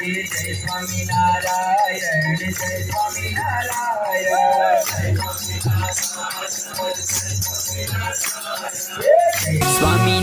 जय स्वामी जय स्वामी नारायण।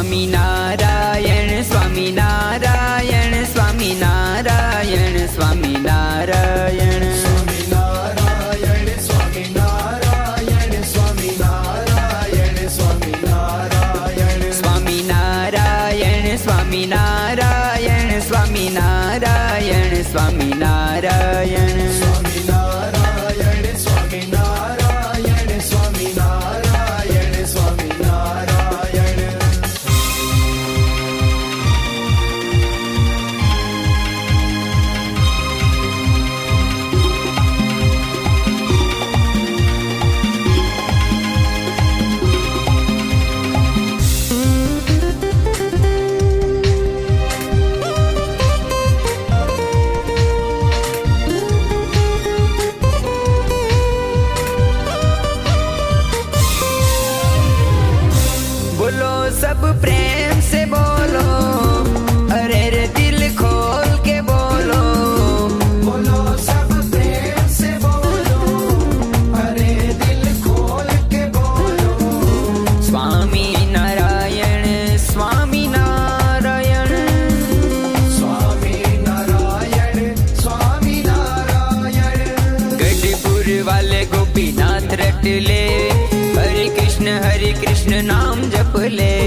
আমি না प्रेम से बोलो, अरे दिल खोल के बोलो। बोलो सब प्रेम से बोलो, अरे दिल खोल के बोलो। स्वामी नारायण स्वामी नारायण। स्वामी नारायण स्वामी नारायण। गढ़पुर वाले गोपीनाथ रट ले, हरे कृष्ण हरे कृष्ण नाम जप ले।